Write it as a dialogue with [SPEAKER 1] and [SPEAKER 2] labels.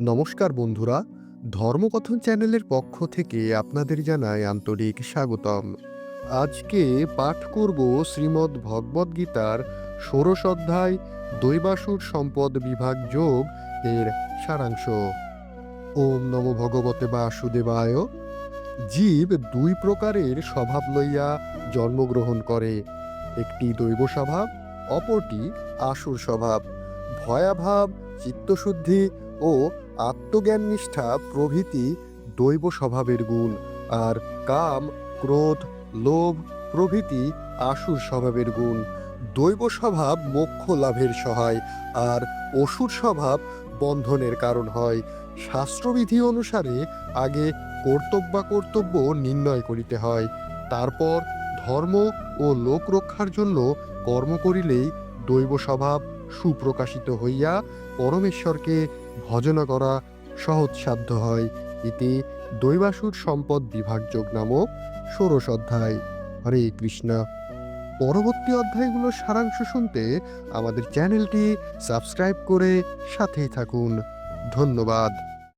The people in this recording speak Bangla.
[SPEAKER 1] নমস্কার বন্ধুরা, ধর্মকথন চ্যানেলের পক্ষ থেকে আপনাদের জানাই আন্তরিক স্বাগতম। আজকে পাঠ করব শ্রীমদ্ ভগবদ গীতার ষোড়শ অধ্যায়, দৈবাসুর সম্পদ বিভাগ যোগ এর সারাংশ। ওম নম ভগবতে বাসুদেবায়। জীব দুই প্রকারের স্বভাব লইয়া জন্মগ্রহণ করে। একটি দৈব স্বভাব অপরটি আসুর স্বভাব ভয়াভাব চিত্তশুদ্ধি ও আত্মজ্ঞান নিষ্ঠা প্রভৃতি দৈব স্বভাবের গুণ, আর কাম, ক্রোধ, লোভ প্রভৃতি আসুর স্বভাবের গুণ। দৈব স্বভাব মোক্ষ লাভের সহায়, আর অসুর স্বভাব বন্ধনের কারণ হয়। শাস্ত্রবিধি অনুসারে আগে কর্তব্য কর্তব্য নির্ণয় করিতে হয়, তারপর ধর্ম ও লোক রক্ষার জন্য কর্ম করিলেই দৈব স্বভাব সুপ্রকাশিত হইয়া পরমেশ্বরকে ভজনা করা সহজসাধ্য হয়। ইতি দৈবাসুর সম্পদ বিভাগযোগ নামক ষোড়শ অধ্যায়। হরে কৃষ্ণা। পরবর্তী অধ্যায়গুলোর সারাংশ শুনতে আমাদের চ্যানেলটি সাবস্ক্রাইব করে সাথেই থাকুন। ধন্যবাদ।